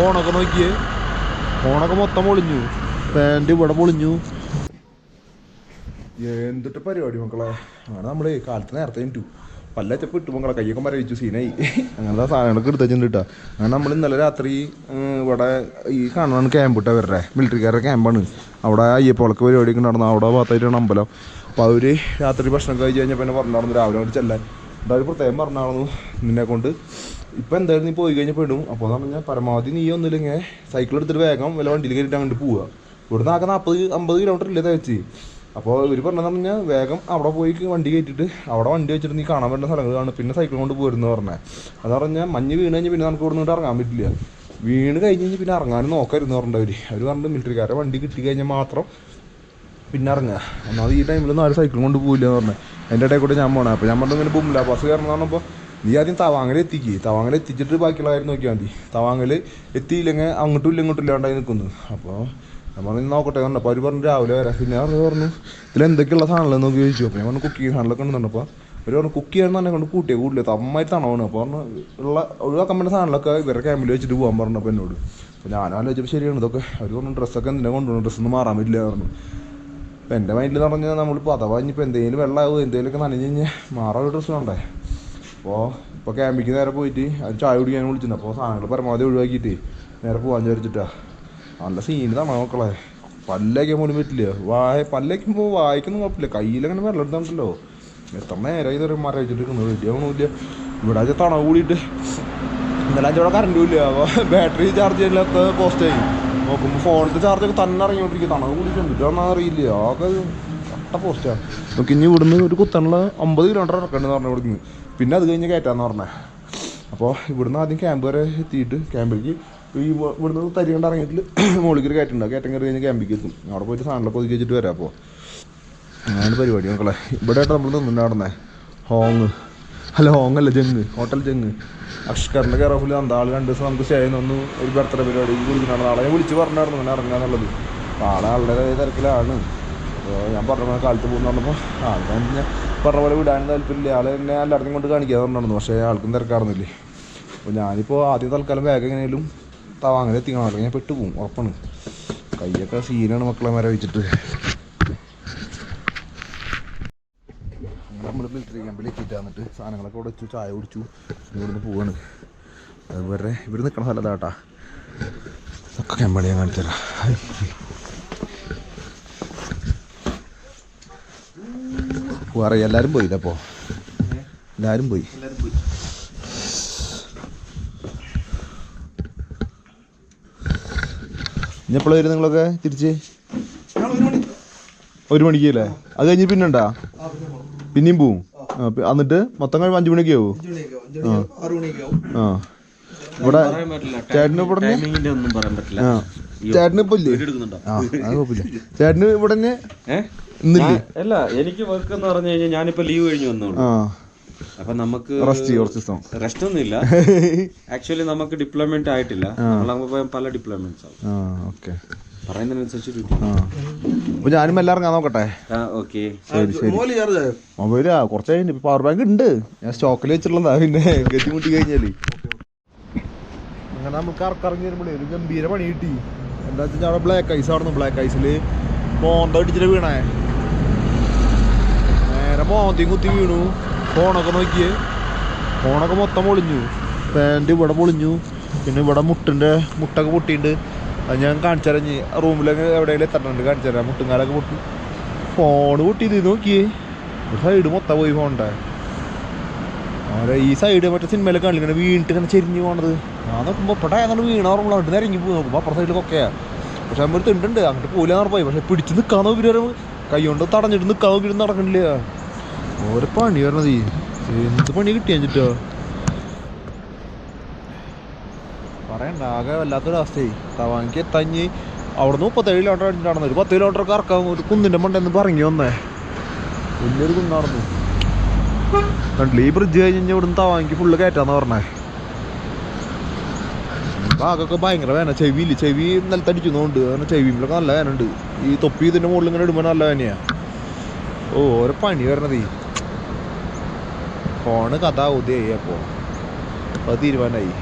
ഫോണൊക്കെ നോക്കിയേ. ഫോണൊക്കെ മൊത്തം പൊളിഞ്ഞു. പാന്റ് ഇവിടെ പൊളിഞ്ഞു. എന്തിട്ട് പരിപാടി മക്കളെ? അങ്ങനെ നമ്മൾ കാലത്ത് നേരത്തെ ഇട്ടു പല്ലച്ചപ്പ് ഇട്ടു മക്കളെ. കയ്യൊക്കെ മരവിച്ചു സീനായി അങ്ങനത്തെ സാധനങ്ങളൊക്കെ എടുത്തിട്ടുണ്ട് കേട്ടോ. അങ്ങനെ നമ്മൾ ഇന്നലെ രാത്രി ഇവിടെ ഈ കാണുന്നതാണ് ക്യാമ്പ് ഇട്ട അവരുടെ മിലിറ്ററിക്കാരുടെ ക്യാമ്പാണ് അവിടെ അയ്യപ്പോളക്ക് പരിപാടിയൊക്കെ നടന്നു. അവിടെ ഭാഗത്തായിട്ടാണ് അമ്പലം. അപ്പോൾ അവർ രാത്രി ഭക്ഷണം കഴിച്ച് കഴിഞ്ഞപ്പോൾ എന്നെ പറഞ്ഞായിരുന്നു രാവിലെ അവിടെ ചെല്ലാൻ. എന്തായാലും പ്രത്യേകം പറഞ്ഞായിരുന്നു നിന്നെ കൊണ്ട് ഇപ്പം എന്തായാലും നീ പോയി കഴിഞ്ഞാൽ പെടും. അപ്പോൾ എന്ന് പറഞ്ഞാൽ പരമാവധി നീ ഒന്നില്ലെങ്കിൽ സൈക്കിൾ എടുത്തിട്ട് വേഗം വല്ല വണ്ടിയിൽ കയറിയിട്ട് അങ്ങോട്ട് പോവുക ഇവിടുന്ന് ആകെ നാൽപ്പത് അമ്പത് കിലോമീറ്റർ ഇല്ലേ തേച്ച് അപ്പോൾ ഇവർ പറഞ്ഞതെന്ന് പറഞ്ഞാൽ വേഗം അവിടെ പോയി വണ്ടി കയറ്റിയിട്ട് അവിടെ വണ്ടി വെച്ചിട്ട് നീ കാണാൻ പറ്റുന്ന സ്ഥലങ്ങൾ കാണും. പിന്നെ സൈക്കിൾ കൊണ്ട് പോരുന്നു പറഞ്ഞത് അതെന്ന് പറഞ്ഞാൽ മഞ്ഞ് വീണ് കഴിഞ്ഞാൽ പിന്നെ നമുക്ക് ഇവിടെ നിന്ന് ഇറങ്ങാൻ പറ്റില്ല. വീണ് കഴിഞ്ഞ് കഴിഞ്ഞാൽ പിന്നെ ഇറങ്ങാനും നോക്കരുന്ന് പറഞ്ഞവർ അവർ പറഞ്ഞിട്ട് മിലിറ്ററിക്കാരെ വണ്ടി കിട്ടി കഴിഞ്ഞാൽ മാത്രം പിന്നെ ഇറങ്ങുക ഒന്നാമത് ഈ ടൈമിൽ നാല് സൈക്കിൾ കൊണ്ട് പോയില്ല എന്ന് പറഞ്ഞു. എന്റെ ഇടയിൽ കൂടെ ഞാൻ പോണേ. അപ്പോൾ ഞാൻ പറഞ്ഞു ഇങ്ങനെ ബുംല ബസ് കയറണം പറഞ്ഞപ്പോൾ നീ ആദ്യം തവാങ്ങൽ എത്തിക്ക്. തവാങ്ങൽ എത്തിച്ചിട്ട് ബാക്കിയുള്ള കാര്യം നോക്കിയാൽ മതി. തവാങ്ങൽ എത്തിയില്ലെങ്കിൽ അങ്ങോട്ടും ഇല്ല ഇങ്ങോട്ടും ഇല്ലാണ്ടായി നിൽക്കുന്നു അപ്പോൾ ഞാൻ പറഞ്ഞു നോക്കട്ടെ പറഞ്ഞു. അപ്പോൾ അവർ പറഞ്ഞു രാവിലെ വരാം. പിന്നെ അവർ പറഞ്ഞു ഇതിൽ എന്തൊക്കെയുള്ള സാധനങ്ങൾ നോക്കി ചോദിച്ചു അപ്പോൾ ഞാൻ പറഞ്ഞു കുക്കിംഗ് സാധനങ്ങളൊക്കെ ഉണ്ടെന്ന് അപ്പോൾ അവർ പറഞ്ഞു കുക്ക് ചെയ്യാൻ തന്നെ കൊണ്ട് കൂട്ടിയ കൂട്ടില്ല തമ്മായി തണവാണ്. അപ്പോൾ പറഞ്ഞു ഉള്ള ഒഴിവാക്കാൻ പറ്റുന്ന സാധനങ്ങളൊക്കെ ഇവരുടെ ക്യാമ്പിൽ വെച്ചിട്ട് പോകാൻ പറഞ്ഞപ്പോൾ എന്നോട്. അപ്പോൾ ഞാൻ ആലോചിച്ചപ്പോൾ ശരിയാണ് ഇതൊക്കെ അവർ പറഞ്ഞു ഡ്രസ്സൊക്കെ എന്തിനാ കൊണ്ടുപോകണം ഡ്രസ്സൊന്നും മാറാൻ പറ്റില്ല പറഞ്ഞു. അപ്പോൾ എന്റെ മൈൻഡിൽ എന്ന് പറഞ്ഞാൽ നമ്മളിപ്പോൾ അഥവാ ഇനിയിപ്പോൾ എന്തെങ്കിലും വെള്ളമാവും? എന്തെങ്കിലുമൊക്കെ നനഞ്ഞ് കഴിഞ്ഞാൽ മാറാൻ ഒരു ഡ്രസ്സ് വേണ്ടേ? അപ്പോൾ ഇപ്പോൾ ക്യാമ്പിക്ക് നേരെ പോയിട്ട് അത് ചായ കുടിക്കാൻ വിളിച്ചിട്ടുണ്ട് അപ്പോൾ സാധനങ്ങൾ പരമാവധി ഒഴിവാക്കിയിട്ട് നേരെ പോകാൻ വിചാരിച്ചിട്ടാ. നല്ല സീനിതാണ് മക്കളെ. പല്ലേക്കാൻ പോലും പറ്റില്ല? വായ പല്ലേക്കുമ്പോൾ വായിക്കൊന്നും കുഴപ്പമില്ല. കയ്യിലങ്ങനെ വെള്ളം എടുത്താണ്ടല്ലോ. എത്ര നേരം ഇതൊരു മര വെച്ചിട്ട് വെട്ടിയാവണമില്ല ഇവിടെ അത് തണ കൂടിയിട്ട് ഇന്നലെ അഞ്ചോടെ കറണ്ടും ഇല്ല. ബാറ്ററി ചാർജ് ചെയ്യാത്ത പോസ്റ്റായി നോക്കുമ്പോൾ ഫോണിലത്തെ ചാർജൊക്കെ തന്നെ ഇറങ്ങിക്കൊണ്ടിരിക്കും തണവ് കൂടിയിട്ടുണ്ട്. ചെന്നിട്ടാണെന്ന് അറിയില്ല. ആകെ കട്ട പോസ്റ്റാണ് നമുക്ക് ഇനി ഇവിടുന്ന് ഒരു കുത്തനുള്ള അമ്പത് കിലോമീറ്റർ ഇറക്കണ്ടെന്ന് പറഞ്ഞു ഇവിടുന്ന്. പിന്നെ അത് കഴിഞ്ഞ് കയറ്റാന്ന് പറഞ്ഞേ. അപ്പോൾ ഇവിടുന്ന് ആദ്യം ക്യാമ്പ് വരെ എത്തിയിട്ട് ക്യാമ്പിലേക്ക് ഈ ഇവ- ഇവിടുന്ന് തരി കണ്ട് ഇറങ്ങിയിട്ട് മുകളിലേക്ക് ഒരു കയറ്റുണ്ടാവും കയറ്റം കയറി കഴിഞ്ഞ് ക്യാമ്പിലേക്ക് എത്തും. അവിടെ പോയിട്ട് സാധനങ്ങളൊക്കെ ഒതുക്കി വെച്ചിട്ട് വരാം അപ്പോൾ അങ്ങനെ പരിപാടി മക്കളെ. ഇവിടെ ആയിട്ട് നമ്മൾ നിന്നുണ്ടായിരുന്നേ ഹോങ്. അല്ല ഹോങ് അല്ല ജങ്. ഹോട്ടൽ ജങ്. അഷ്കറിന്റെ കെയർ ഓഫിൽ ആൾ രണ്ട് ദിവസം നമുക്ക് സ്റ്റേ ഒന്ന് ഒരു ബർത്ത്ഡേ പരിപാടി വിളിക്കുന്നുണ്ട് നാളെ ഞാൻ വിളിച്ച് പറഞ്ഞായിരുന്നു. ഇങ്ങനെ ഇറങ്ങാന്നുള്ളത് എന്നുള്ളത്. ആളെ ആളുടെ തിരക്കിലാണ്. ഞാൻ പറഞ്ഞ പോലെ കാലത്ത് പോകുന്ന പറഞ്ഞപ്പോൾ ആൾക്കാർ ഞാൻ പറഞ്ഞ പോലെ വിടാനും താല്പര്യമില്ല. ആൾ എന്നെ എല്ലായിടത്തും കൊണ്ട് കാണിക്കാതെ പറഞ്ഞു പക്ഷേ ആൾക്കും തിരക്കാറുന്നില്ലേ. അപ്പോൾ ഞാനിപ്പോൾ ആദ്യം തൽക്കാലം വേഗം എങ്ങനെയും തവാങ്ങനെ എത്തിക്കണം. അല്ലെങ്കിൽ ഞാൻ പെട്ടുപോകും ഉറപ്പാണ്. കൈയൊക്കെ സീനാണ് മക്കളെ മര വെച്ചിട്ട്. നമ്മൾ മിലിറ്ററി ക്യാമ്പിൽ എത്തിയിട്ട് വന്നിട്ട് സാധനങ്ങളൊക്കെ ഇവിടെ വെച്ചു ചായ കുടിച്ചു ഇവിടുന്ന് പോവാണ്. അതുപോലെ ഇവർ നിൽക്കണ സ്ഥലതാട്ടാ ഒക്കെ ക്യാമ്പാണ് ഞാൻ കാണിച്ചു തരാം പോവാറ എല്ലാവരും പോയില്ല അപ്പോൾ എല്ലാവരും പോയി. ഇനി എപ്പോഴും വരും നിങ്ങളൊക്കെ തിരിച്ച്? ഒരു മണിക്ക് അല്ലേ അത് കഴിഞ്ഞ് പിന്നെ ഉണ്ടാ? പിന്നെയും പോവും. എന്നിട്ട് മൊത്തം കഴിയുമ്പോൾ അഞ്ചു മണിയൊക്കെ ആവും. ആ. ഇവിടെ ചേട്ടന് ഇവിടെ ചേട്ടന് ഇപ്പൊ ഇല്ലേ? ആ കുഴപ്പമില്ല. ചേട്ടന് ഇവിടെ തന്നെ? അല്ല എനിക്ക് വർക്ക് എന്ന് പറഞ്ഞു കഴിഞ്ഞാൽ ഞാനിപ്പോ ലീവ് കഴിഞ്ഞു വന്നോളൂ. ആ. അപ്പൊ നമുക്ക് റെസ്റ്റ് കുറച്ച് ദിവസം. റെസ്റ്റ് ഒന്നും ഇല്ല. ആക്ച്വലി നമുക്ക് ഡിപ്ലോയ്മെന്റ് ആയിട്ടില്ല. നമ്മളാകുമ്പോ പല ഡിപ്ലോയ്മെന്റ്സ് ആവും. ആ ഓക്കെ പറയുന്നതിനനുസരിച്ച് ഡ്യൂട്ടി ഞാനും എല്ലാം ഇറങ്ങാൻ നോക്കട്ടെ? ആ ഓക്കെ ശരി ശരി. മൊബൈലാ കുറച്ച് കഴിഞ്ഞ്. പവർ ബാങ്ക് ഉണ്ട്. ഞാൻ സ്റ്റോക്കിൽ വെച്ചിട്ടുള്ളതാ. പിന്നെ ഗതിമുട്ടി കഴിഞ്ഞാൽ. അങ്ങനെ നമുക്ക് ഇറക്കിറങ്ങി വരുമ്പോഴേ ഒരു ഗംഭീര പണി കിട്ടി. എന്താ വെച്ചാൽ അവിടെ ബ്ലാക്ക് ഐസ് ആയിരുന്നു. ബ്ലാക്ക് ഐസിൽ മോന്ത ഇടിച്ചിട്ട് വീണേ. നേരെ മോന്തയും കുത്തി വീണു? ഫോണൊക്കെ നോക്കിയേ. ഫോണൊക്കെ മൊത്തം പൊളിഞ്ഞു. പാന്റ് ഇവിടെ പൊളിഞ്ഞു. പിന്നെ ഇവിടെ മുട്ടിന്റെ മുട്ടൊക്കെ പൊട്ടിയിട്ടുണ്ട്. അത് ഞാൻ കാണിച്ചറിഞ്ഞ് റൂമിലങ്ങ് റൂമിലൊക്കെ എവിടെയെങ്കിലും എത്തണുണ്ട് കാണിച്ചറിയാം മുട്ടുംകാലൊക്കെ പൊട്ടി. ഫോണ് പൊട്ടിയത് നോക്കിയേ. സൈഡ് മൊത്തം പോയി ഫോണിന്റെ. അവരെ ഈ സൈഡ് മറ്റേ സിനിമയിലൊക്കെ ഇങ്ങനെ വീണിട്ട് ഇങ്ങനെ ചെരിഞ്ഞ് പോണത്. ഞാൻ നോക്കുമ്പോൾ ഇവിടെ ഏതാണ്ട് വീണ ഓർമ്മ അവിടെ ഇറങ്ങി പോയി നോക്കുമ്പോൾ സൈഡിൽ സൈഡിലൊക്കെയാ പക്ഷെ നമ്മൾ തിണ്ടുണ്ട്. അങ്ങോട്ട് പോയില്ല ഉറപ്പായി പക്ഷെ പിടിച്ച് നിൽക്കാൻ നോക്കി കൈ കൊണ്ട് തടഞ്ഞിട്ട് നിൽക്കാൻ നോക്കിയിട്ട് നടക്കണില്ല. ഓരോ പണി വരണത് എന്ത് പണി കിട്ടിയാ ചിട്ടോ പറയണ്ട ആകെ വല്ലാത്തൊരവസ്ഥയായി തവാങ്ങിക്ക് എത്താഞ്ഞ് അവിടുന്ന് മുപ്പത്തേഴ് കിലോമീറ്റർ നടന്നു ഒരു പത്ത് കിലോമീറ്റർ കറക്കാൻ ഒരു കുന്നിന്റെ മണ്ടെന്ന് പറഞ്ഞു വന്നേ. വലിയൊരു കുന്നാർന്നു കണ്ടില്ല ഈ ബ്രിഡ്ജ് കഴിഞ്ഞ് കഴിഞ്ഞാൽ ഇവിടുന്ന് തവാങ്ങിക്ക് ഫുള്ള് കയറ്റാന്ന് പറഞ്ഞേ. ഭാഗമൊക്കെ ഭയങ്കര വേന ചെവിയില്ല? ചെവി നിലത്തടിക്കുന്നതുകൊണ്ട് കാരണം ചെവിയിലൊക്കെ നല്ല വേനുണ്ട് ഈ തൊപ്പി ഇതിന്റെ മുകളിൽ ഇങ്ങനെ ഇടുമ്പോൾ നല്ല വേനയാ ഓ ഓരോ പണി വരണതേ. ഫോണ് കഥ ഉദയായി അപ്പോൾ അത് തീരുമാനമായി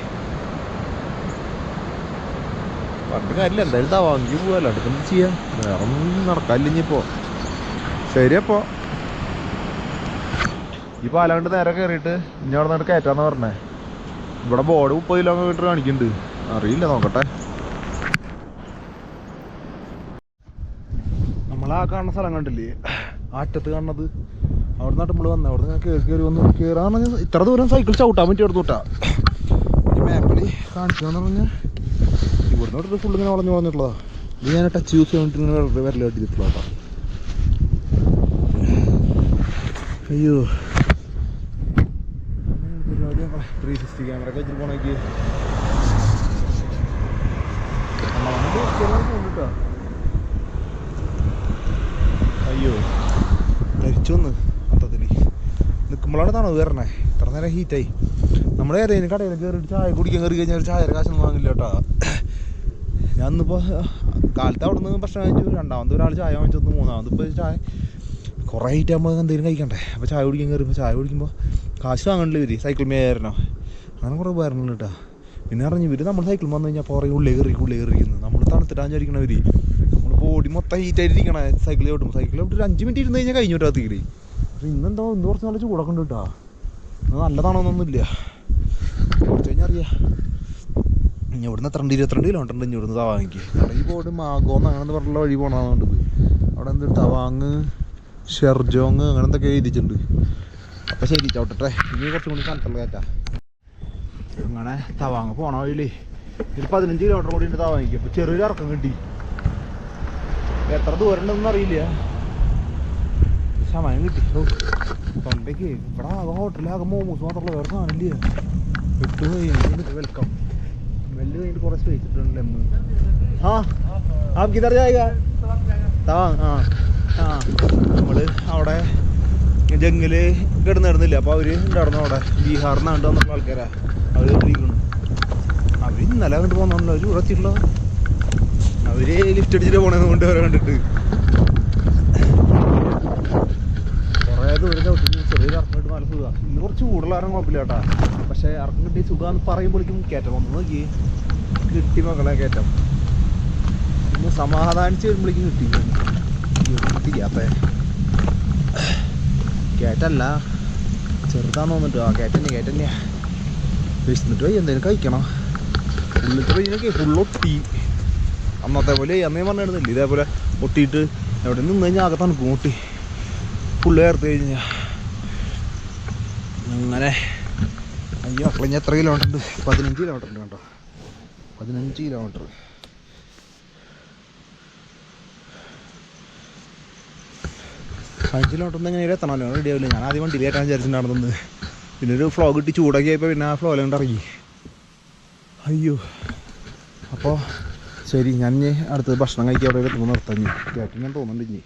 പറഞ്ഞ കാര്യമില്ല എന്തായാലും തവാങ്കി പോവല്ലോ അടുത്ത് എന്ത് ചെയ്യാം? വേറെ ഒന്നും നടക്കാനില്ല ഇനിയിപ്പോ ശരി അപ്പോ. ഈ പാലാണ്ട് നേരെ കയറിയിട്ട് ഇനി അവിടെ നിന്നിട്ട് കയറ്റാന്ന് പറഞ്ഞേ. ഇവിടെ ബോർഡ് മുപ്പത് കിലോമീറ്റർ കാണിക്കുന്നുണ്ട്. അറിയില്ല നോക്കട്ടെ. നമ്മളാ കാണുന്ന സ്ഥലം കണ്ടില്ലേ? ആറ്റത്ത് കാണുന്നത്? അവിടെ നിന്നിട്ട് നമ്മൾ വന്നത് അവിടെ നിന്ന് കയറി കയറി വന്ന്. കയറാന്ന് പറഞ്ഞാൽ ഇത്ര ദൂരം സൈക്കിൾ ചവിട്ടാൻ പറ്റി എടുത്തു വിട്ടാ ഈ മാപ്പിൽ കാണിച്ചതെന്ന് പറഞ്ഞാൽ ഇവിടുന്ന് ഫുള്ള് ഇങ്ങനെ വളഞ്ഞു വളഞ്ഞിട്ടുള്ളതാ. ഇത് ഞാൻ ടച്ച് യൂസ് ചെയ്തിട്ട് ഇങ്ങനെ വിരൽ കട്ടിട്ടുള്ള കേട്ടോ. അയ്യോ. ത്രീ സിക്സ്റ്റി ക്യാമറ ഒക്കെ വെച്ചിട്ട് പോണേക്ക്. അയ്യോ. മരിച്ചു വന്ന്. നിൽക്കുമ്പോഴാണ് തണുവ് കയറണേ. ഇത്ര നേരം ഹീറ്റായി നമ്മുടെ ഏതെങ്കിലും കടയിൽ കയറിയിട്ട് ചായ കുടിക്കാൻ കയറി കഴിഞ്ഞാൽ ചായ കാശൊന്നും വാങ്ങില്ല കേട്ടോ. ഞാൻ ഇന്നിപ്പോൾ കാലത്ത് അവിടെ നിന്ന് ഭക്ഷണം കഴിച്ചു. രണ്ടാമത് ഒരാൾ ചായ വാങ്ങിച്ചു മൂന്നാമത് ഇപ്പോൾ ചായ കുറേ ഹീറ്റ് ആകുമ്പോൾ എന്തെങ്കിലും കഴിക്കണ്ടേ? അപ്പോൾ ചായ കുടിക്കാൻ കയറിയപ്പോൾ ചായ കുടിക്കുമ്പോൾ കാശ് വാങ്ങണില്ല ഇവർ സൈക്കിൾ കയറണോ അങ്ങനെ കുറേ പേരുന്നുണ്ട് കേട്ടോ. പിന്നെ അറിഞ്ഞു ഇവർ നമ്മൾ സൈക്കിൾ വന്നു കഴിഞ്ഞാൽ പുറകെ ഉള്ളിൽ കയറി ഉള്ളിൽ കയറിയിരിക്കുന്നത് നമ്മൾ തണുത്തിട്ടാൻ വിചാരിക്കണവർ നമ്മൾ ബോഡി മൊത്തം ഹീറ്റായിട്ടിരിക്കണേ സൈക്കിൾ ചവിട്ടുമ്പോൾ സൈക്കിൾ ചവിട്ടി ഒരു അഞ്ച് മിനിറ്റ് ഇരുന്ന് കഴിഞ്ഞാൽ കഴിഞ്ഞു കേട്ടോ തീരെ. പക്ഷേ ഇന്നെന്താ ഇന്ന് കുറച്ച് നല്ല ചൂടൊക്കെ ഉണ്ട് കേട്ടോ നല്ലതാണോന്നൊന്നുമില്ല കുറച്ച് കഴിഞ്ഞാൽ ഇനി ഇവിടുന്ന് എത്ര ഇരുപത്തിരണ്ട് കിലോമീറ്റർ ഉണ്ട് ഇനി ഇവിടുന്ന് തവാങ്ങിക്ക് ഈ ബോർഡ് മാഗോന്ന് അങ്ങനെ പറഞ്ഞുള്ള വഴി പോകണമെന്നുണ്ട് അവിടെ എന്ത് തവാങ് ഷെർജോങ് അങ്ങനെ എന്തൊക്കെ എഴുതിയിട്ടുണ്ട്. അപ്പം ശരി ചവിട്ടട്ടെ. ഇനി കുറച്ചും കൂടി കണ്ടുള്ള കേട്ടാ അങ്ങനെ തവാങ് പോണ വഴിയിലേ ഒരു പതിനഞ്ച് കിലോമീറ്റർ കൂടി ഉണ്ട് തവാങ്ങിക്ക്. അപ്പോൾ ചെറിയൊരു ഇറക്കം കിട്ടി. എത്ര ദൂരം ഉണ്ടെന്ന് അറിയില്ല. സമയം കിട്ടി. തൊണ്ടയ്ക്ക് ഇവിടെ ആകെ ഹോട്ടലിലാകെ മോമോസ് മാത്രമല്ല വേറെ സാധനമില്ല? വിട്ടു പോയി. വെൽക്കം. വെല്ല് കഴിഞ്ഞിട്ട് കുറേ സ്പേസ് ഇട്ടിട്ടുണ്ടല്ലേ അമ്മ? ആ ആപ്പ് കിതർ ജായക തവാങ് ആ ആ. നമ്മൾ അവിടെ ജംഗിൽ കിടന്നിരുന്നില്ല? അപ്പോൾ അവർ ഉണ്ടായിരുന്നു അവിടെ. ബീഹാറിൽ നിന്നാണ്ട് വന്നിട്ടുള്ള ആൾക്കാരാ. അവർ ഇരിക്കുന്നു അവർ ഇന്നലെ കണ്ട് പോകുന്നുണ്ടോ അവർ ഇവിടെ അവർ ലിഫ്റ്റ് അടിച്ചിട്ട് പോണെന്ന് കൊണ്ട് അവരെ കണ്ടിട്ട് കുറേ ദൂരം ചവിട്ടി ചെറിയൊരു ഇറക്കം കിട്ടി നല്ല സുഖമാണ് ഇന്ന് കുറച്ച് കൂടുതലാണ് കുഴപ്പമില്ല കേട്ടാ പക്ഷേ ഇറക്കം കിട്ടി സുഖമെന്ന് പറയുമ്പോഴേക്കും കയറ്റം വന്നു നോക്കി കിട്ടി മക്കളെ കയറ്റം ഇന്ന് സമാധാനിച്ച് വരുമ്പോഴേക്കും കിട്ടി കിട്ടിയാത്ത കയറ്റല്ല ചെറുതാന്ന് തോന്നിട്ട് ആ കയറ്റന്നെ കയറ്റന്നെയാ വിശന്നിട്ട് പോയി എന്തെങ്കിലും കഴിക്കണം ഉള്ളിട്ട് കഴിഞ്ഞൊക്കെ ഫുള്ളൊട്ടി അന്നത്തെ പോലെ അന്നേ പറഞ്ഞിരുന്നില്ല ഇതേപോലെ ഒട്ടിയിട്ട് എവിടെ നിന്ന് കഴിഞ്ഞാൽ ആകെ തണുക്കും ചേർത്ത് കഴിഞ്ഞാൽ അങ്ങനെ അയ്യോ മക്കളെ ഞാൻ എത്ര കിലോമീറ്റർ ഉണ്ട്? പതിനഞ്ച് കിലോമീറ്റർ ഉണ്ട് കേട്ടോ. പതിനഞ്ച് കിലോമീറ്റർ പതിനഞ്ച് കിലോമീറ്റർ എങ്ങനെ എത്തണമല്ലോ റെഡി ആവില്ല? ഞാൻ ആദ്യം വണ്ടി കയറ്റാൻ വിചാരിച്ചിട്ടുണ്ടായിരുന്നത്. പിന്നെ ഒരു ഫ്ലോഗ് കിട്ടി ചൂടൊക്കെ ആയപ്പോൾ പിന്നെ ആ ഫ്ലോയിൽ കൊണ്ട് ഇറങ്ങി. അയ്യോ. അപ്പോൾ ശരി ഞാൻ ഇനി അടുത്തത് ഭക്ഷണം കഴിക്കാൻ അവിടെ എത്തുമ്പോൾ കയറ്റി ഞാൻ തോന്നുന്നുണ്ട് ഇനി.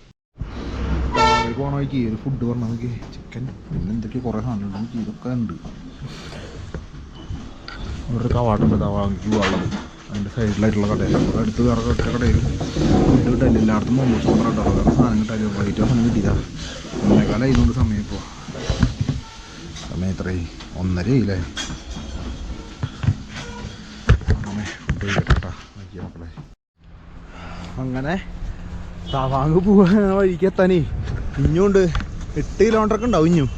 താഴേക്ക് പോകണ വഴിക്ക് ഒരു ഫുഡ് പറഞ്ഞാൽ നമുക്ക് ചിക്കൻ പിന്നെ എന്തൊക്കെയോ കുറേ സാധനമുണ്ട് നമുക്ക് ഇതൊക്കെ ഉണ്ട്. ഇവിടെ ഒരു കവാട്ടുണ്ട് തവാങ്കി വെള്ളം അതിന്റെ സൈഡിലായിട്ടുള്ള കടയിൽ അവിടെ അടുത്ത് വേറെ ഒറ്റ കടയിൽ ഫുഡ് കിട്ടാൻ എല്ലായിടത്തും മോമോസ് മാത്രം കേട്ടോ വേറെ സാധനം കിട്ടാൻ വൈകിട്ട് സാധനം കിട്ടിയില്ല. ഒന്നേക്കാലം ആയതുകൊണ്ട് സമയം ഇപ്പോൾ സമയം എത്രയായി? ഒന്നര ആയില്ലേ അങ്ങനെ തവാങ്ക് പോവാൻ വഴിക്ക് എത്താനേ. ഇഞ്ഞുണ്ട് എട്ട് കിലോമീറ്റർ ഒക്കെ ഉണ്ടാവും ഇഞ്ഞും.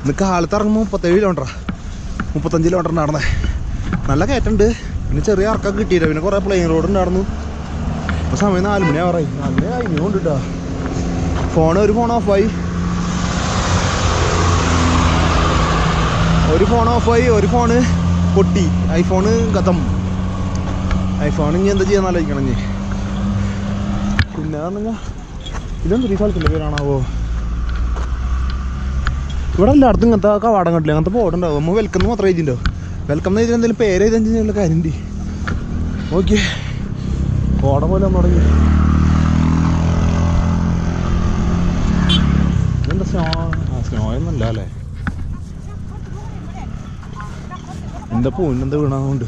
ഇന്ന് കാലത്ത് ഇറങ്ങുമ്പോൾ മുപ്പത്തേഴ് കിലോമീറ്ററാ മുപ്പത്തഞ്ച് കിലോമീറ്റർ നടന്നേ നല്ല കയറ്റുണ്ട്. പിന്നെ ചെറിയ ഇറക്കം കിട്ടിയില്ല. പിന്നെ കുറേ പ്ലെയിൻ റോഡ് ഉണ്ടായിരുന്നു. ഇപ്പോൾ സമയം നാല് മണി നല്ല നാല് മണി കേട്ടോ ഫോൺ ഒരു ഫോൺ ഓഫായി ഒരു ഫോൺ ഓഫായി ഒരു ഫോണ് പൊട്ടി. ഐഫോണ് കഥം ഐഫോൺ ഇനി എന്താ ചെയ്യാന്നാലോചിക്കണം ഇനി. പിന്നെ പറഞ്ഞാൽ ഈ സ്ഥലത്തിന്റെ പേരാണാവോ ഇവിടെ എല്ലായിടത്തും ഇങ്ങനത്തെ കവാടം കണ്ടില്ല? അങ്ങനത്തെ ബോർഡുണ്ടാവും നമ്മൾ വെൽക്കം എന്ന് മാത്രമേ എഴുതിണ്ടോ വെൽക്കം എന്ന് ഇതിന് എന്തെങ്കിലും പേര് ചെയ്തെന്നുള്ള കാര്യം ഓക്കെ കോട പോലെ ഒന്ന് തുടങ്ങി. ഇതെന്താ സ്നോ ആ സ്നോ ഒന്നല്ല അല്ലേ എന്താ പൂന്നെന്താ വീണാതുകൊണ്ട്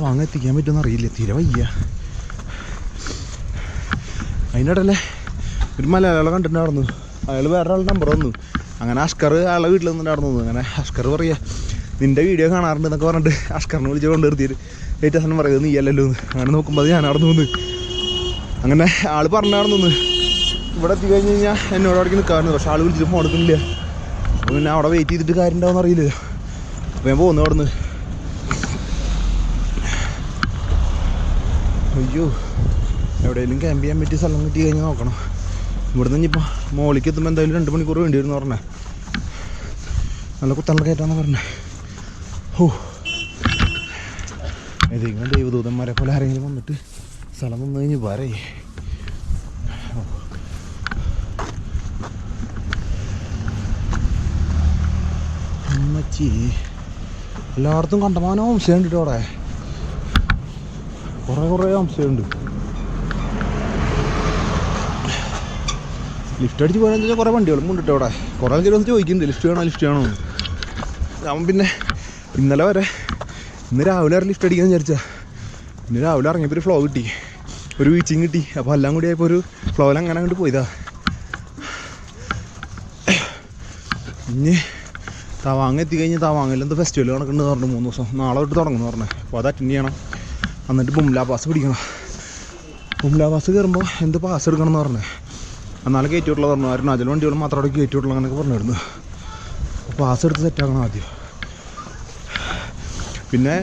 എന്താ വാങ്ങാൻ എത്തിക്കാൻ പറ്റുമെന്ന് അറിയില്ല. തീരെ വയ്യ. അതിന്റെ ഇടയിലെ ഒരു മലയാളികളെ കണ്ടിട്ടുണ്ടായിരുന്നു അയാൾ വേറെ ആളുടെ നമ്പർ വന്നു അങ്ങനെ അഷ്കർ അയാളെ വീട്ടിൽ നിന്നിട്ടുണ്ടായിരുന്നു അങ്ങനെ അഷ്കർ പറയുക നിന്റെ വീഡിയോ കാണാറുണ്ട് എന്നൊക്കെ പറഞ്ഞിട്ട് അഷ്കറിനെ വിളിച്ച് കൊണ്ട് നിർത്തിയിട്ട് ഏറ്റവും അവസാനം പറയുന്നത് നീ അല്ലല്ലോ എന്ന്. അങ്ങനെ നോക്കുമ്പോൾ ഞാൻ അവിടെ നിന്ന് അങ്ങനെ ആൾ പറഞ്ഞാണ് നിന്ന് ഇവിടെ എത്തി കഴിഞ്ഞ് കഴിഞ്ഞാൽ എന്നോട് അവിടേക്ക് നിൽക്കാറുണ്ട് പക്ഷെ ആൾ വിളിച്ചിട്ട് ഫോൺ എടുക്കുന്നില്ല. പിന്നെ അവിടെ വെയിറ്റ് ചെയ്തിട്ട് കാര്യം ഉണ്ടാവുമെന്ന് അറിയില്ല. അപ്പോൾ ഞാൻ പോകുന്നു അവിടെ നിന്ന് അയ്യോ എവിടെയെങ്കിലും ക്യാമ്പ് ചെയ്യാൻ പറ്റിയ സ്ഥലം കിട്ടി കഴിഞ്ഞാൽ നോക്കണം. ഇവിടുന്ന് ഇനിയിപ്പോൾ മോളിക്ക് എത്തുമ്പോൾ എന്തായാലും രണ്ട് മണിക്കൂർ വേണ്ടി വരുന്നു പറഞ്ഞേ. നല്ല കുത്തള്ള കയറ്റാന്ന് പറഞ്ഞേ. ഓ ഏതെങ്കിലും ദൈവദൂതന്മാരെ പോലെ ആരെങ്കിലും വന്നിട്ട് സ്ഥലം വന്നു കഴിഞ്ഞ് വരേ. അമ്മച്ചി എല്ലായിടത്തും കണ്ടമാനോ ഹോംസ്റ്റേ കുറേ കുറേ അംശമുണ്ട് ലിഫ്റ്റ് അടിച്ച് പോയാൽ വെച്ചാൽ കുറേ വണ്ടികളും കൊണ്ടിട്ട് അവിടെ. കുറേ ആൾക്കാർ വന്ന് ചോദിക്കുന്നുണ്ട് ലിഫ്റ്റ് വേണോ? ലിഫ്റ്റ് വേണോ. ഞാൻ പിന്നെ ഇന്നലെ വരെ ഇന്ന് രാവിലെ വരെ ലിഫ്റ്റ് അടിക്കാൻ വിചാരിച്ചാൽ ഇന്ന് രാവിലെ ഇറങ്ങിയപ്പോൾ ഒരു ഫ്ലോ കിട്ടി. ഒരു വീച്ചിങ് കിട്ടി. അപ്പോൾ എല്ലാം കൂടി ആയപ്പോൾ ഒരു ഫ്ലോയിൽ അങ്ങനെ അങ്ങോട്ട് പോയതാ. ഇനി തവാങ് എത്തിക്കഴിഞ്ഞ് തവാങ്ങിൽ എന്തോ ഫെസ്റ്റിവൽ കണക്കുണ്ട് പറഞ്ഞു മൂന്ന് ദിവസം. നാളെ തൊട്ട് തുടങ്ങുന്നു പറഞ്ഞു. അപ്പോൾ അത് അറ്റൻഡ് ചെയ്യണം. എന്നിട്ട് ബുംല പാസ് പിടിക്കണം. ബുംല പാസ് കയറുമ്പോൾ എന്ത് പാസ് എടുക്കണം എന്ന് പറഞ്ഞേ? എന്നാലും കയറ്റിവിട്ടുള്ള പറഞ്ഞു അരുണാചൽ വണ്ടികൾ മാത്രം അവിടെ കയറ്റിയിട്ടുള്ള അങ്ങനെയൊക്കെ പറഞ്ഞിരുന്നു. പാസ് എടുത്ത് സെറ്റാക്കണം ആദ്യം. പിന്നെ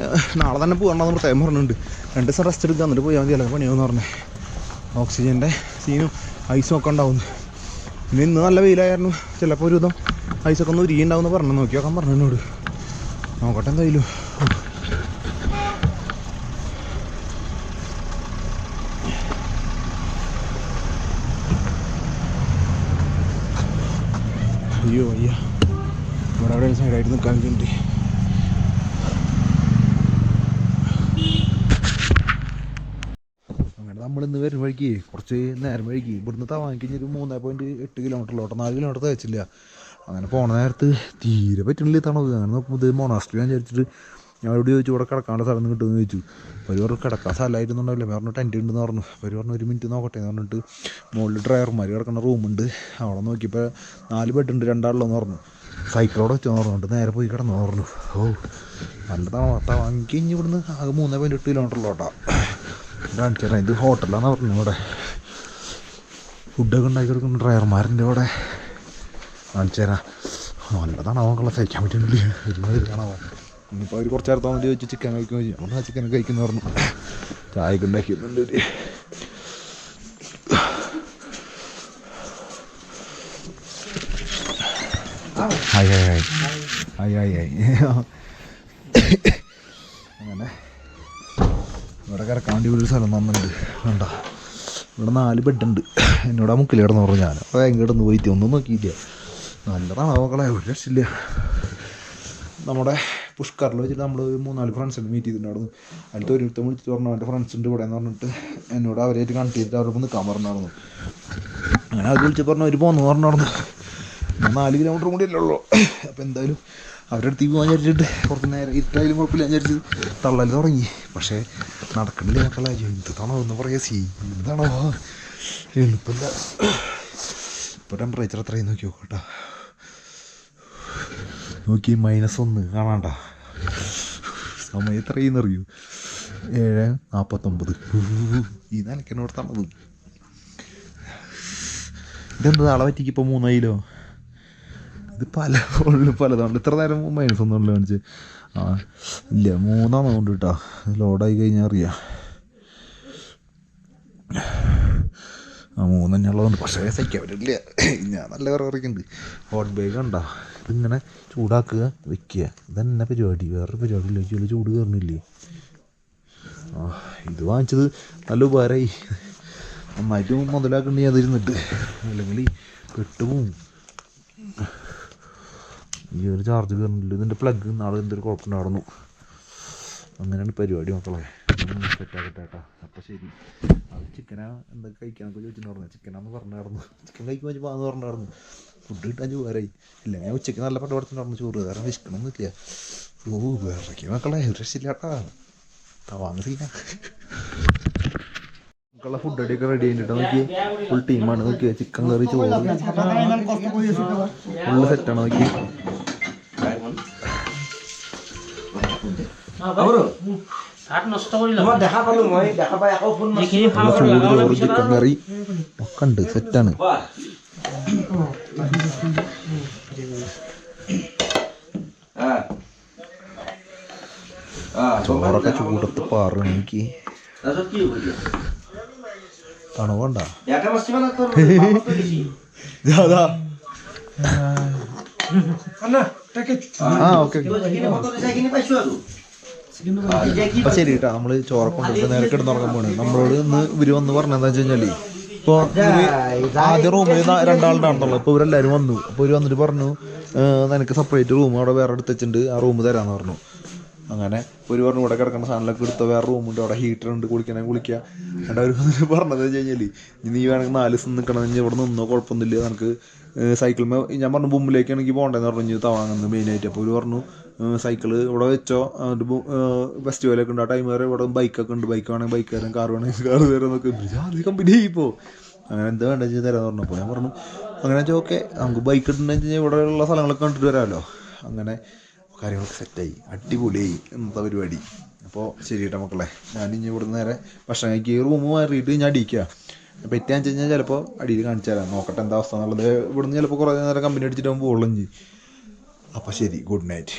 നാളെ തന്നെ പോകണമെന്ന് പ്രത്യേകം പറഞ്ഞിട്ടുണ്ട്. രണ്ട് ദിവസം റെസ്റ്റ് എടുക്കുക എന്നിട്ട് പോയാൽ മതി അല്ലെങ്കിൽ പണിയാവെന്ന് പറഞ്ഞേ ഓക്സിജന്റെ സീനും ഐസും ഒക്കെ ഉണ്ടാവുന്നു. പിന്നെ ഇന്ന് നല്ല വെയിലായിരുന്നു. ചിലപ്പോൾ ഒരു വിധം ഐസൊക്കെ ഒന്ന് ഉരിയുണ്ടാവുമെന്ന് പറഞ്ഞു നോക്കി നോക്കാൻ എന്നോട്. നോക്കട്ടെ എന്തായാലും. അയ്യോ അയ്യ. ഇവിടെ അവിടെ സൈഡായിട്ട് നിൽക്കാൻ വേണ്ടി അങ്ങനെ നമ്മൾ ഇന്ന് വരുന്ന വഴിക്ക് കുറച്ച് നേരം വഴിക്ക് ഇവിടുന്ന് തവാങ്ങിക്കഴിഞ്ഞ ഒരു മൂന്നേ പോയിന്റ് എട്ട് കിലോമീറ്ററിലോട്ടോ നാല് കിലോമീറ്റർ തയ്ച്ചില്ല അങ്ങനെ പോണ നേരത്ത് തീരെ പറ്റുന്നില്ല തണവ് അങ്ങനെ നോക്കുമ്പോൾ ഇത് മൊണാസ്ട്രി ഞാൻ വിചാരിച്ചിട്ട് ഞാൻ അവിടെ ചോദിച്ചു ഇവിടെ കിടക്കാനുള്ള സ്ഥലം കിട്ടുമെന്ന് ചോദിച്ചു. പറഞ്ഞു കിടക്കാൻ സ്ഥലമായിരുന്നുണ്ടാവില്ല? പറഞ്ഞു ടെന്റ് ഉണ്ടെന്ന് പറഞ്ഞു. അവർ പറഞ്ഞു ഒരു മിനിറ്റ് നോക്കട്ടെ എന്ന് പറഞ്ഞിട്ട് മുകളിൽ ഡ്രൈവർമാർ കിടക്കുന്ന റൂമുണ്ട് അവിടെ നോക്കിയപ്പോൾ നാല് ബെഡ് ഉണ്ട് രണ്ടാളുള്ളതെന്ന് പറഞ്ഞു. സൈക്കിളോടെ വെച്ചെന്ന് പറഞ്ഞിട്ട് നേരെ പോയി കിടന്നു പറഞ്ഞു. ഓ നല്ല തവണ വാങ്ങി കഴിഞ്ഞ് ഇവിടുന്ന് ആകെ മൂന്നേ പോയിന്റ് എട്ട് കിലോമീറ്ററിലോട്ടാ കാണിച്ചാൽ ഇത് ഹോട്ടലാണെന്ന് പറഞ്ഞു ഇവിടെ. ഫുഡൊക്കെ ഉണ്ടാക്കി കൊടുക്കുന്ന ഡ്രൈവർമാരുണ്ട് ഇവിടെ. കാണിച്ചു തരാം. നല്ല തണവൊക്കെ സഹിക്കാൻ പറ്റുന്നില്ല ഒരുമാതിരി തണവ ഇനിയിപ്പോൾ അവർ കുറച്ച് നേരത്തെ വന്നിട്ട് ചോദിച്ചു ചിക്കൻ കഴിക്കുമോ ചെയ്യും. ആ ചിക്കൻ കഴിക്കുന്നു പറഞ്ഞു. ചായക്ക് ഉണ്ടാക്കിയിട്ടുണ്ട് ഒരു hi hi hi. Hi hi hi. അങ്ങനെ. ഇവിടെ കിടക്കാൻ വേണ്ടി ഒരു സ്ഥലം തന്നിട്ടുണ്ട്. വേണ്ട ഇവിടെ നാല് ബെഡുണ്ട് എന്നോട് ആ മുക്കിൽ കിടന്ന് പറഞ്ഞു ഞാൻ അപ്പോൾ എങ്ങോട്ടൊന്ന് പോയിട്ട് ഒന്നും നോക്കിയില്ല നല്ലതാണ് മക്കളെ ഒരു രക്ഷയില്ല. നമ്മുടെ പുഷ്കറിൽ വെച്ചിട്ട് നമ്മൾ ഒരു മൂന്നാൽ ഫ്രണ്ട്സിനെ മീറ്റ് ചെയ്തിട്ടുണ്ടായിരുന്നു അടുത്ത ഒരുത്തം വിളിച്ചിട്ട് പറഞ്ഞു എന്റെ ഫ്രണ്ട്സ് ഉണ്ട് ഇവിടെ എന്ന് പറഞ്ഞിട്ട് എന്നോട് അവരായിട്ട് കണക്ട് ചെയ്തിട്ട് അവരൊപ്പം നിൽക്കാൻ പറഞ്ഞായിരുന്നു. അങ്ങനെ അത് വിളിച്ച് പറഞ്ഞു ഒരു പോന്നു പറഞ്ഞു നാല് കിലോമീറ്റർ കൂടി അല്ലല്ലോ അപ്പോൾ എന്തായാലും അവരുടെ അടുത്ത് പോകാൻ വിചാരിച്ചിട്ട് കുറച്ച് നേരം ഇരുട്ടായാലും കുഴപ്പമില്ല വിചാരിച്ച് തള്ളൽ തുടങ്ങി. പക്ഷേ നടക്കണില്ല മക്കളെ എന്താണോ എന്ന് പറയാ സീ എന്താണോ എളുപ്പമില്ല. ഇപ്പോൾ ടെമ്പറേച്ചർ അത്രയും നോക്കി നോക്കട്ടാ നോക്കി മൈനസ് ഒന്ന്. കാണാണ്ട. സമയം എത്രയെന്ന് അറിയൂ. ഏഴ് നാൽപ്പത്തൊമ്പത് ഈ നിലക്കെന്നോട് തന്നത് ഇതെന്താ നാളെ പറ്റിക്ക് ഇപ്പോൾ മൂന്നായില്ലോ ഇത് പല ഉള്ളിൽ പലതാണ് ഇത്ര നേരം മൈനസ് ഒന്നുമില്ല കാണിച്ച്. ആ ഇല്ല മൂന്നാണ് കൊണ്ട് കേട്ടോ. ലോഡായി കഴിഞ്ഞാൽ അറിയാം. ആ മൂന്ന് തന്നെയുള്ളതുകൊണ്ട്. പക്ഷേ സഹിക്കാൻ പറ്റില്ല ഞാൻ നല്ല കറിക്കുന്നുണ്ട് ഹോട്ട് ബാഗ് ഉണ്ടോ? ഇതിങ്ങനെ ചൂടാക്കുക വെക്കുക. ഇതന്നെ പരിപാടി. വേറൊരു പരിപാടി ഇല്ല ചൂട് ചൂട് കയറുന്നില്ലേ ആ ഇത് വാങ്ങിച്ചത് നല്ല ഉപകാരമായി നന്നായിട്ട് മുതലാക്കണ്ടി അതിരുന്നിട്ട് അല്ലെങ്കിൽ കെട്ടുപോവും ഈ ഒരു ചാർജ് കയറുന്നില്ല ഇതിന്റെ പ്ലഗ് നാളെ എന്തൊരു കുഴപ്പമുണ്ടായിരുന്നു. അങ്ങനെയാണ് പരിപാടി മക്കളെ. സെറ്റാക്കട്ടെ അപ്പം ശരി. അത് ചിക്കനാ എന്തൊക്കെ കഴിക്കാനൊക്കെ ചോദിച്ചിട്ടുണ്ടായിരുന്നു. ചിക്കനാന്ന് പറഞ്ഞായിരുന്നു. ചിക്കൻ കഴിക്കുമ്പോൾ വെച്ച് പാന്ന് പറഞ്ഞായിരുന്നു. ഫുഡ് കിട്ടാൻ ചോറായി ഇല്ല ഞാൻ ഉച്ചയ്ക്ക് നല്ല പണ്ട് പഠിച്ചിട്ടുണ്ട് ചോറ് കാരണം വിശക്കണമെന്നില്ല ഓ വിറക്കി മക്കളെ രക്ഷയില്ലാട്ടാ തവാന്നില്ല മക്കളുടെ ഫുഡ് അടിയൊക്കെ റെഡി ചെയ്തിട്ട് നോക്കി ഫുൾ ടീമാണ് നോക്കിയ ചിക്കൻ കറി ചോറ് ഫുള്ള് സെറ്റാണ് നോക്കി ഫുള്ള് ചോറ് ചിക്കൻ കറി ഒക്കെ ഉണ്ട് സെറ്റാണ് ചോറൊക്കെ ചൂടത്ത് പാറു എനിക്ക്. തണുവണ്ട? ആ ഓക്കെ ശരി കേട്ടോ. നമ്മൾ ചോറൊക്കെ കൊണ്ടുപോയി നേരെ കിടന്നുറങ്ങാൻ പോണ് നമ്മളോട് ഇന്ന് ഇവർ വന്ന് പറഞ്ഞതെന്ന് വെച്ച് കഴിഞ്ഞാൽ ആദ്യ റൂമിൽ രണ്ടാളുടെ ആണെന്നുള്ളു അപ്പോൾ ഇവരെല്ലാരും വന്നു. അപ്പൊ ഇവർ വന്നിട്ട് പറഞ്ഞു നിനക്ക് സെപ്പറേറ്റ് റൂം അവിടെ വേറെ എടുത്തിട്ടുണ്ട് ആ റൂം തരാന്ന് പറഞ്ഞു. അങ്ങനെ ഒരു പറഞ്ഞു ഇവിടെ കിടക്കുന്ന സാധനങ്ങളൊക്കെ എടുത്ത വേറെ റൂമുണ്ട് അവിടെ ഹീറ്റർ ഉണ്ട് കുളിക്കണേ കുളിക്കുക. എന്നിട്ട് അവർ പറഞ്ഞത് വെച്ച് കഴിഞ്ഞാൽ ഇനി നീ വേണമെങ്കിൽ നാല് ദിവസം നിൽക്കണം ഇവിടെ നിന്നോ കുഴപ്പമൊന്നുമില്ല നമുക്ക് സൈക്കിൾ ഞാൻ പറഞ്ഞു ബുമ്പിലേക്കാണെങ്കിൽ പോകണ്ടെന്ന് പറഞ്ഞു തവാങ്ങുന്നത് മെയിനായിട്ട് അപ്പോൾ ഒരു പറഞ്ഞു സൈക്കിൾ ഇവിടെ വെച്ചോ ഫെസ്റ്റിവലൊക്കെ ഉണ്ട്. ആ ടൈം വരെ ഇവിടെ ബൈക്കൊക്കെ ഉണ്ട്. ബൈക്ക് വേണമെങ്കിൽ ബൈക്ക് തരാം കാർ വേണമെങ്കിൽ കാർ തരാം എന്നൊക്കെ അത് കമ്പനി ഇപ്പോൾ അങ്ങനെ എന്താ വേണ്ടത് വെച്ചാൽ തരാമെന്ന് പറഞ്ഞപ്പോൾ ഞാൻ പറഞ്ഞു അങ്ങനെ വെച്ചാൽ ഓക്കെ നമുക്ക് ബൈക്ക് ഇട്ടുണ്ടെന്ന് വെച്ച് കഴിഞ്ഞാൽ ഇവിടെയുള്ള സ്ഥലങ്ങളൊക്കെ കണ്ടിട്ട് വരാമല്ലോ. അങ്ങനെ കാര്യങ്ങളൊക്കെ സെറ്റായി. അടിപൊളിയായി. എന്താ പരിപാടി? അപ്പോൾ ശരി കേട്ടോ മക്കളെ ഞാൻ ഇനി ഇവിടുന്ന് നേരെ ഭക്ഷണം കഴിക്കുക ഈ റൂം മാറിയിട്ട് ഞാൻ അടിക്കുക അപ്പോൾ എത്തിയാന്ന് വെച്ച് കഴിഞ്ഞാൽ ചിലപ്പോൾ അടിയിൽ കാണിച്ചു തരാം. നോക്കട്ടെ എന്താ അവസ്ഥ എന്നുള്ളത്. ഇവിടുന്ന് ചിലപ്പോൾ കുറേ നേരം കമ്പനി അടിച്ചിട്ട് പോകുമ്പോൾ ഉള്ളഞ്ചി അപ്പോൾ ശരി ഗുഡ് നൈറ്റ്